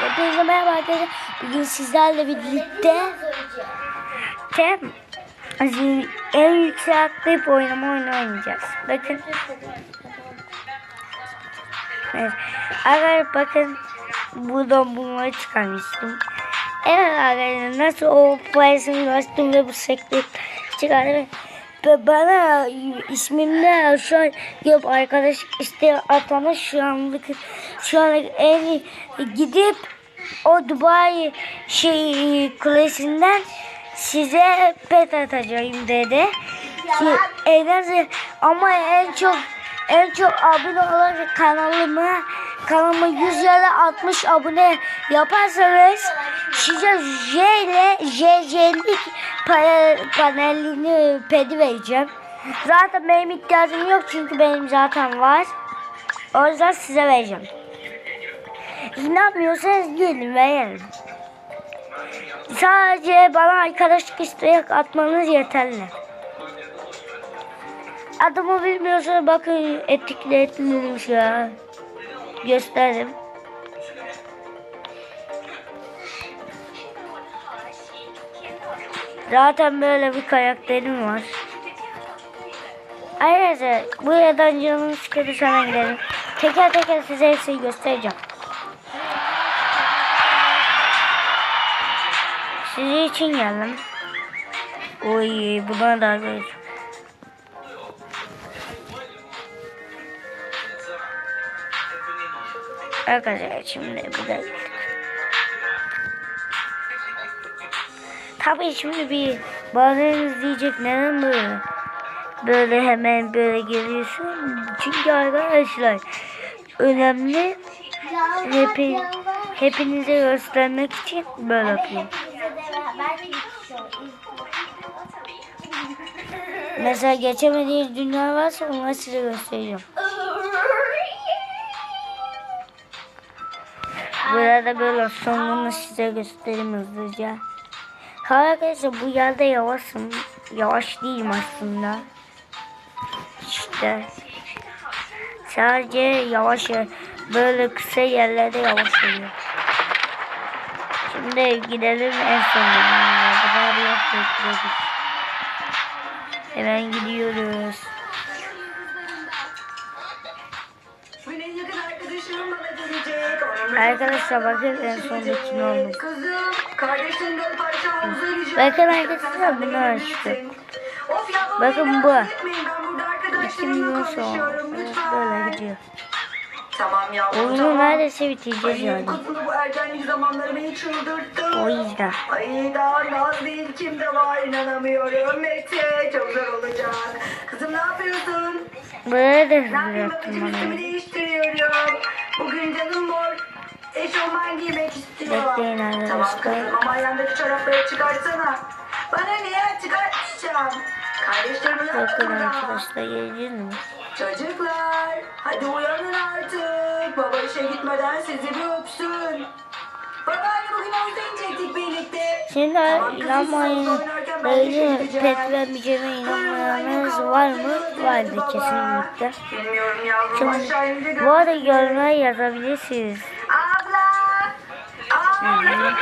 Hepinize merhaba arkadaşlar. Bugün sizlerle birlikte te, en yüksek atlayıp oynama oyunu oynayacağız. Bakın. Evet. Arkadaşlar bakın buradan bunları çıkarmıştım. Evet arkadaşlar nasıl o parasını bastım ve bu sekte çıkardım. Ve bana ismimde şu an yok arkadaş işte atana şu anlık şu en gidip o Dubai şey kulesinden size pet atacağım dedi. Ki en az ama en çok en çok abone olan kanalıma kanalıma 100 ya da 60 abone yaparsanız size J ile JJ'lik panelini pedi vereceğim. Zaten benim ihtiyacım yok çünkü benim zaten var. O yüzden size vereceğim. İnanmıyorsanız verelim. Sadece bana arkadaşlık istek atmanız yeterli. Adımı bilmiyorsanız bakın şu an. Gösterdim. Zaten böyle bir karakterim var. Ayrıca bu yerden canım sıkıldı sana gidelim. Teker teker size hepsini göstereceğim. Sizin için geldim. Oy buna da güzel. Arkadaşlar şimdi bir dakika. Tabii şimdi bir bazılarınız diyecek neden böyle? Böyle hemen böyle geliyorsun. Çünkü arkadaşlar önemli hepi, hepinize göstermek için böyle yapıyorum. Mesela geçemediğiniz dünya varsa onları size göstereceğim. Burada böyle sonunu size göstereyim hızlıca. Arkadaşlar bu yerde yavaşım. Yavaş değilim aslında. İşte. Sadece yavaş böyle kısa yerlerde yavaş oluyor. Şimdi gidelim en son dünyaya. Burada bir yer bekledik. Hemen gidiyoruz. Arkadaşlar bakın en sondaki ne olmuş. Bakın arkadaşlar bunu açtı. Bakın bu. rahatsız etmeyin. Ben burada 2 arkadaşlarımla milyon sonra. Lütfen. böyle gidiyor. Tamam yavrum Oyunu tamam. neredeyse bitireceğiz Ay, yani. kızım bu ergenlik zamanları beni çıldırttı. O yüzden. Ay daha Naz değil kimde var inanamıyorum. Mete çok zor olacak. Kızım ne yapıyorsun? Böyle de Ne hızlı yapayım yaptım babacığım üstümü bana. değiştiriyorum. Bugün canım mor. Eşofman giymek istiyor. Bekleyin arkadaşlar. Tamam kızım ama ayağındaki çorapları çıkarsana. Bana niye çıkartmayacağım? Kardeşlerimi Bakın yaptım arkadaşlar geleceğiz mi? Çocuklar hadi uyanın artık. Baba işe gitmeden sizi bir öpsün. Baba hani bugün havuza inecektik birlikte. Şimdi Tamam inanmayın. Böyle pet vermeyeceğime inanmayanınız var mı? Vardı kesinlikle. Bilmiyorum yavrum Şimdi bu arada yorumlara yazabilirsiniz. Abla! Abla!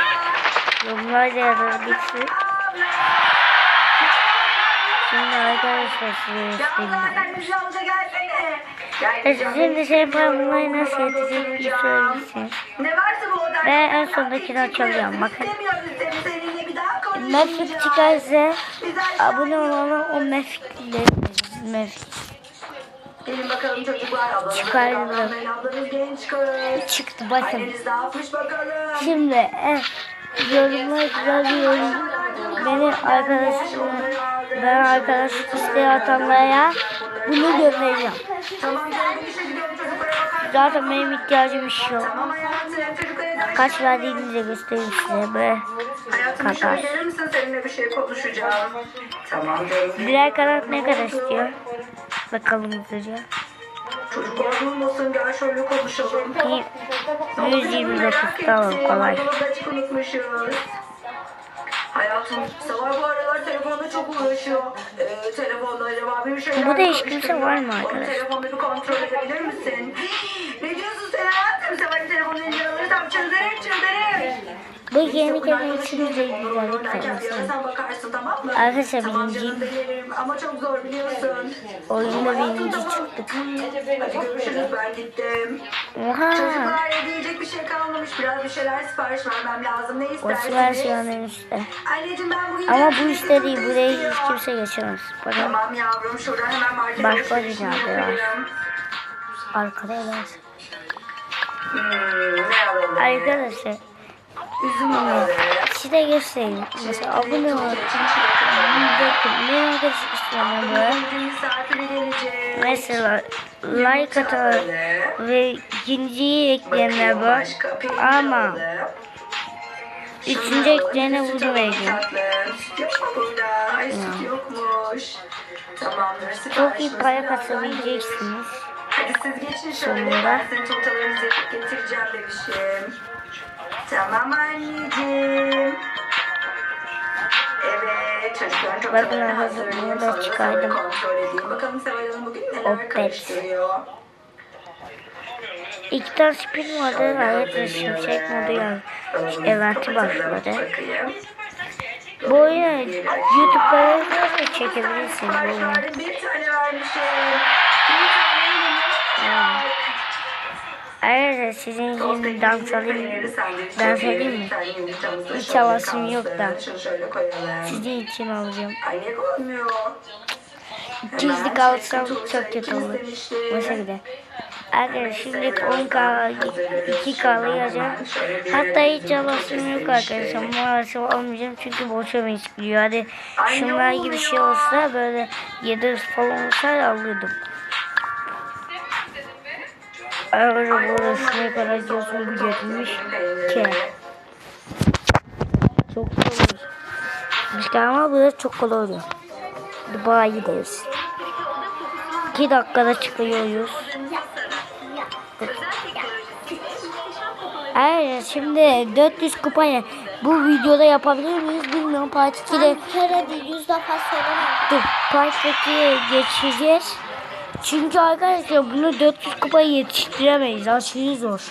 Yorumlarda yazabilirsiniz. Şimdi arkadaşlar size göstereyim. Gel, E, gel, Sizin de gel. şey parmağını nasıl yetecek bir odan. Ve en sondakini açıyorum, bakın. Mefik çıkarsa abone olana o mefikleri mefik Gelin bakalım çocuklar. Ablanız Çıkardım. çıktı bakın. Şimdi e, yorumlar güzel bir yorum. Beni arkadaşım ben arkadaşlık isteği atanlara bunu göndereceğim. İşe. Zaten benim ihtiyacım iş yok. Çocuklara ders. Kaç verdiğinizi de göstereyim size be. Hayatım şöyle gelir misin seninle bir şey konuşacağım. Tamam. Birer kanat ne kadar istiyor? Bakalım hızlıca. Çocuklar duymasın gel şöyle konuşalım. İyi. 129 tamam kolay. Açık unutmuşuz. Hayatım Sabah bu aralar telefonda çok uğraşıyor. Ee, telefonda acaba bir şey Bu da hiç kimse var mı arkadaş? Telefonu bir kontrol edebilir misin? ne diyorsun sen hayatım? Sabahın telefonunu ince alır yapıyorsam çıldırır çıldırır. Bu yeni gelen için de güzellik mı? Arkadaşlar Tamam birinci- ama çok zor biliyorsun. Oyunda birinci çıktık. Hadi görüşürüz ben gittim. Oha. Çocuklar yiyecek bir şey kalmamış. Biraz bir şeyler sipariş vermem lazım. Ne istersiniz? versiyonun üstte. Anneciğim ben bugün... Ama bu üstte değil. Buraya hiç kimse geçemez. Bakın Tamam yavrum şuradan hemen market Başka bir var. yapayım. arkada eder. Hmm? Arkadaşlar Üzüm alalım. size göstereyim. Mesela abone ol. Bakın ne arkadaşlar istiyorum böyle. Mesela like atar ve ikinciyi ekleyenler var. Ama üçüncü süt yokmuş. Tamamdır. Çok iyi para birazdan kasabileceksiniz. Hadi siz geçin şöyle. Ben senin tortalarınızı yapıp getireceğim bebişim. Tamam anneciğim. Evet tortalarını arkadaşlar, bunu hazırlayayım. da çıkardım. Kontrol edeyim. Bakalım Seval Hanım bugün neler Opet. karıştırıyor. İki tane spin vardı. Hayat ve şimşek modu yani. Eventi başladı. Bu oyunu YouTube'da da çekebilirsiniz. Bu oyunu. Bir tane vermişim. Ayrıca sizin için dans alayım. Dans edeyim mi? Hiç havasım yok da. Sizin için alacağım. Gizli kalsam çok kötü olur. Bu şekilde. Arkadaşlar şimdi 10k 2k'lı yazacağım. Hatta hiç alasım yok arkadaşlar. Maalesef almayacağım çünkü boşa meşgulüyor. Hadi şunlar gibi bir şey olsa böyle 700 falan olsa alırdım. Arkadaşlar burası ne kadar diyorsun bu getirmiş ki. Çok kolay. İşte ama burası çok kolay oluyor. Dubai'ye gideriz. 2 dakikada çıkıyoruz. Evet şimdi 400 kupaya bu videoda yapabilir miyiz bilmiyorum. Part 2'de kere değil yüz defa söylemem. Dur, Part 2'ye geçeceğiz. Çünkü arkadaşlar bunu 400 kupaya yetiştiremeyiz. Aşırı zor.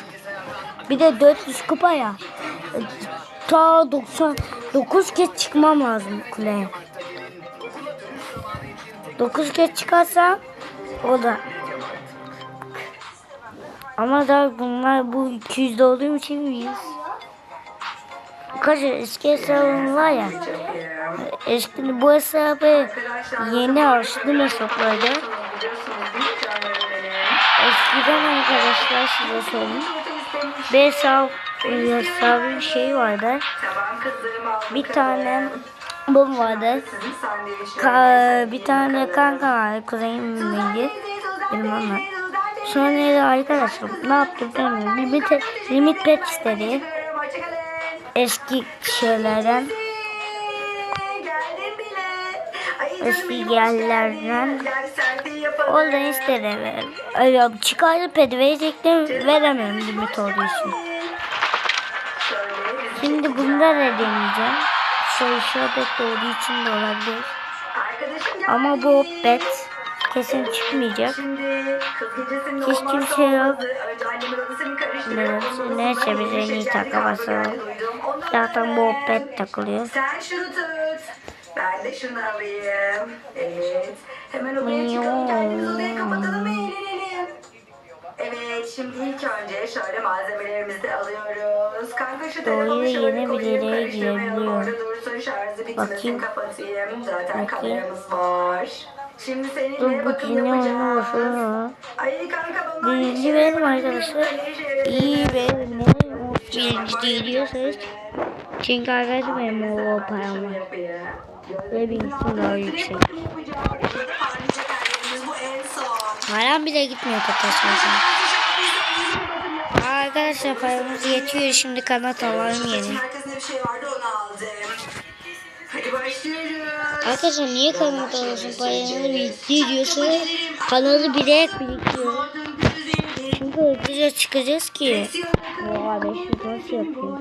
Bir de 400 kupa ya. Ta 99 kez çıkmam lazım kuleye. 9 kez çıkarsam o da. Ama da bunlar bu 200'de olduğum için miyiz? Kaç eski hesabım var ya. Eski bu hesabı yeni açtım hesaplarda. Biliyorsunuz değil mi canlarım benim? Eskiden arkadaşlar size söyleyeyim. Bir hesap, bir şeyi vardı. Tamam. Bir tane bum vardı. Ka bir tane kanka vardı. Kuzenim miydi? Benim onunla. Sonra da arkadaşlar ne yaptım bilmiyorum. Limit, limit pet istedi. Eski şeylerden. Geldim bile. Ay, Eski yerlerden. Oradan istedi. Öyle çıkarıp verecektim. Veremiyorum limit olduğu için. Şimdi bunda da deneyeceğim. Soru işaret olduğu için de olabilir. Ama bu bet kesin çıkmayacak. Hiç kimse yok. Evet, neyse biz en iyi kahve basalım. Zaten bu alalım. bet takılıyor. Sen şunu tut. Ben de şunu alayım. Evet. Hemen odaya çıkalım. Kendimizi odaya kapatalım ve eğlenelim. Evet şimdi ilk önce şöyle malzemelerimizi alıyoruz. Kanka şu telefonu şöyle koyayım karıştırmayalım orada dursun şarjı bitmesin Bakayım. kapatayım. Zaten Bakayım. kameramız var. Şimdi Dur seninle bu bakım yeni oyunu yapacağız. boşuna. Ay kanka bunlar Birinci ne benim arkadaşlar. İyi benim ne? Birinci değil diyorsanız. Çünkü arkadaşlar benim o param var. Ve bilgisayar daha yüksek. Param bile gitmiyor toplaşmasına. Arkadaşlar paramız yetiyor. Şimdi kanat alalım yeni. Arkasında bir şey vardı Arkadaşlar niye kanat alıyorsun? Paranı biriktir diyorsa kanalı bilerek biriktiriyorum. Çünkü hızlıca çıkacağız ki. Oha 500 nasıl yapıyor?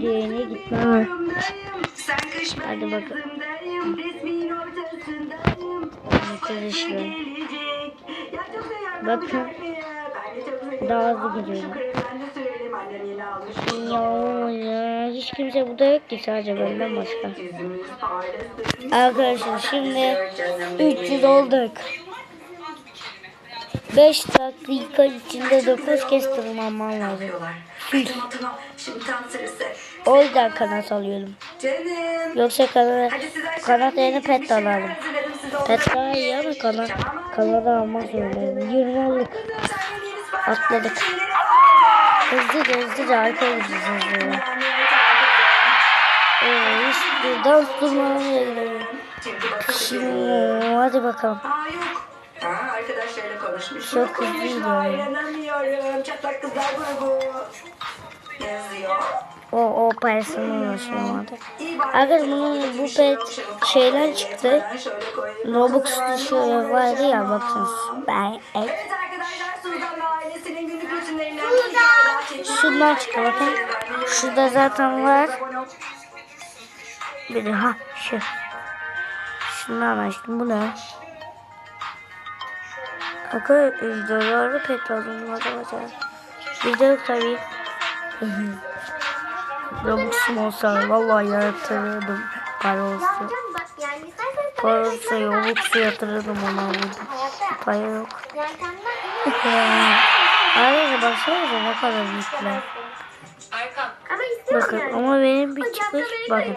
Diğerine gitmem. Ben Hadi bakalım. Arkadaşlar. Bakın. Daha hızlı gidiyorum. Ailem yeni almış. Ya, hiç kimse burada yok ki sadece benden başka. Arkadaşlar şimdi 300 olduk. 5 dakika içinde 9 kez tırmanmam lazım. O yüzden kanat alıyorum. Yoksa kanat, kanat yerine yiyecek pet alalım. Pet daha iyi ama kanat, kanada almak zorundayım. 20 olduk. Atladık. Hızlıca hızlıca arkaya gideceğiz hızlıca. Ee, hiç buradan durmamaya gidelim. Şimdi hadi bakalım. Aa yok. Aa, arkadaşlarıyla konuşmuş. Çok hızlı gidiyor. İnanamıyorum. Çatlak kızlar grubu. Yazıyor. O o parasını. İyi bak. Arkadaşlar bunun bu pet şeyden çıktı. Ben şöyle koyayım. Robux dışı vardı ya bakın. Ben Evet arkadaşlar Suzan şundan çıktı bakın. Şurada zaten var. Bir de ha şu. Şundan açtım bu ne? Arkadaşlar zararlı pet lazım arkadaşlar. Bizde yok tabii. Robux'um olsa vallahi yaratırdım para olsa. Para olsa Robux'u yatırırdım ona Para yok. Arkadaşlar baksanıza ne kadar büyükler. Bakın ama benim bir çıkış bakın.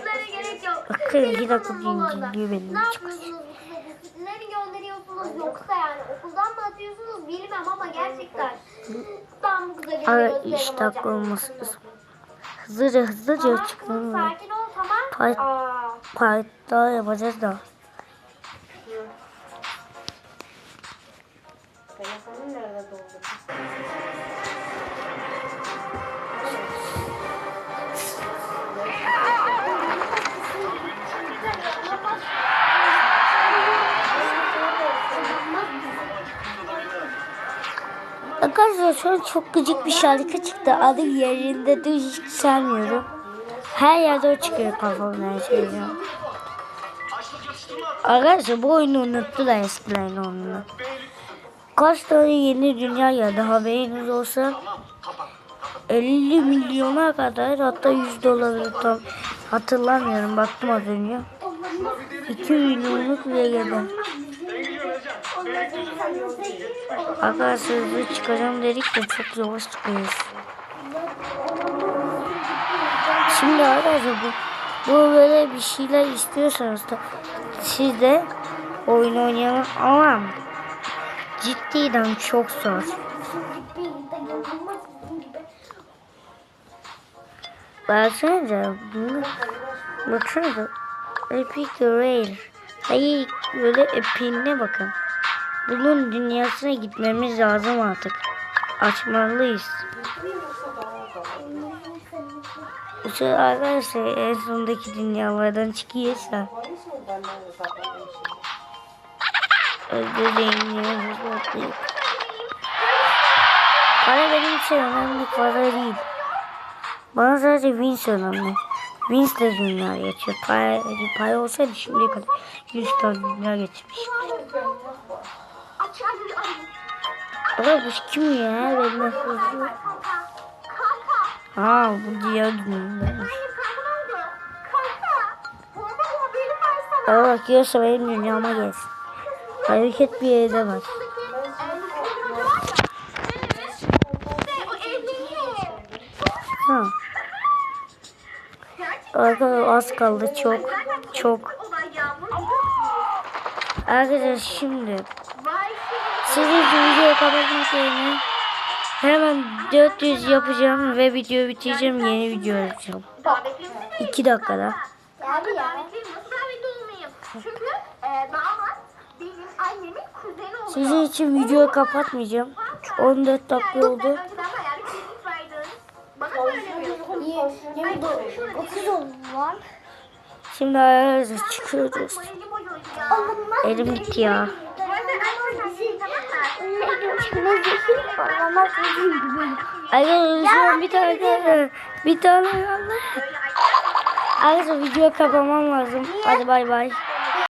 Bakın iki dakika diyor benim çıkış. disiplinleri gönderiyorsunuz yoksa yani okuldan mı atıyorsunuz bilmem ama gerçekten. Bu kıza Ara iş dakika olması lazım. Hızlıca hızlıca Tamam çıkalım. sakin ol tamam. Pay- Aa. Parkta yapacağız da. Arkadaşlar şu çok gıcık bir şarkı çıktı. Adı yerinde de hiç sevmiyorum. Her yerde o çıkıyor kafamda her şeyde. Arkadaşlar bu oyunu unuttular eskilerin oyununu. Kaç tane yeni dünya geldi haberiniz olsa 50 milyona kadar hatta 100 dolar tam hatırlamıyorum baktım az önce. 2 milyonluk bile geldi. Arkadaşlar hızlı çıkacağım dedik de çok yavaş çıkıyoruz. Şimdi arkadaşlar bu, bu böyle bir şeyler istiyorsanız da siz de oyun oynayalım ama cidden çok zor. Baksanıza bunu baksanıza Epic Rail Hayır böyle epinine bakın. Bunun dünyasına gitmemiz lazım artık. Açmalıyız. Bu sefer arkadaşlar en sondaki dünyalardan çıkıyorsa öldüreyim Para benim için önemli para değil. Bana sadece Vince önemli. Vince de dünya geçiyor. Para, para olsaydı şimdiye kadar 100 tane dünya geçmiş. Ama bu kim ya? Ben. Kanka. Ha bu diğer? Kanka. Baba bakıyorsa benim dünyama gelsin. Hareket bir yerde var. Ha. Arkadaşlar az kaldı çok çok. Arkadaşlar şimdi sizin için videoyu kapatmak yerine hemen 400 yapacağım ve videoyu bitireceğim yeni video yapacağım. 2 dakikada. Abi ya. Nasıl davetli olmayayım? Çünkü e, damat benim annemin kuzeni oluyor. Sizin için videoyu kapatmayacağım. 14 dakika oldu. Var. Şimdi arkadaşlar çıkıyoruz. Elim gitti ya. Bu arada arkadaşlar şey tamam mı? Arkadaşlar şu an bir tane bir tane ay- Arkadaşlar video kapamam lazım. Hadi bay bay.